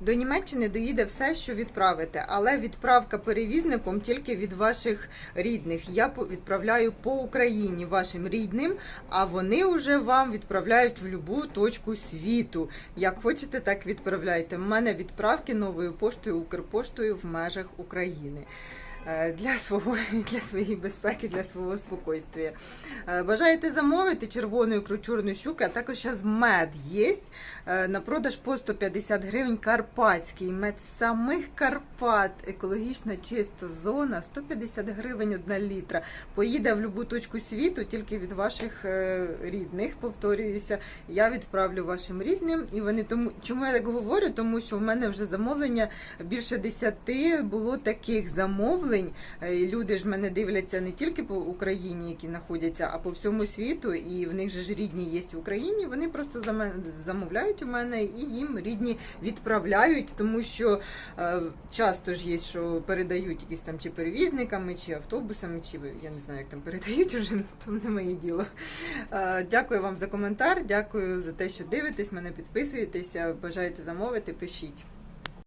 До Німеччини доїде все, що відправите, але відправка перевізником тільки від ваших рідних. Я відправляю по Україні вашим рідним, а вони вже вам відправляють в будь-яку точку світу. Як хочете, так відправляйте. У мене відправки новою поштою, Укрпоштою в межах України. Е, Для свого для своєї безпеки, для свого спокійствия. Е, Бажаєте замовити червону ікру чорну щуку, а також зараз мед є е, на продаж по 150 гривень карпатський мед самих Карпат, екологічна чиста зона, 150 гривень одна літра. Поїде в будь-яку точку світу, тільки від ваших рідних, повторююся. Я відправлю вашим рідним, і вони тому, чому я так говорю? Тому що в мене вже замовлення більше 10 було таких замовлень. Е, Люди ж мене дивляться не тільки по Україні, які знаходяться, а по всьому світу. І в них же ж рідні є в Україні. Вони просто замовляють у мене і їм рідні відправляють, тому що е, часто ж є, що передають якісь там чи перевізниками, чи автобусами, чи я не знаю, як там передають уже, то не моє діло. Е, Дякую вам за коментар, дякую за те, що дивитесь, мене підписуєтеся. Бажаєте замовити, пишіть.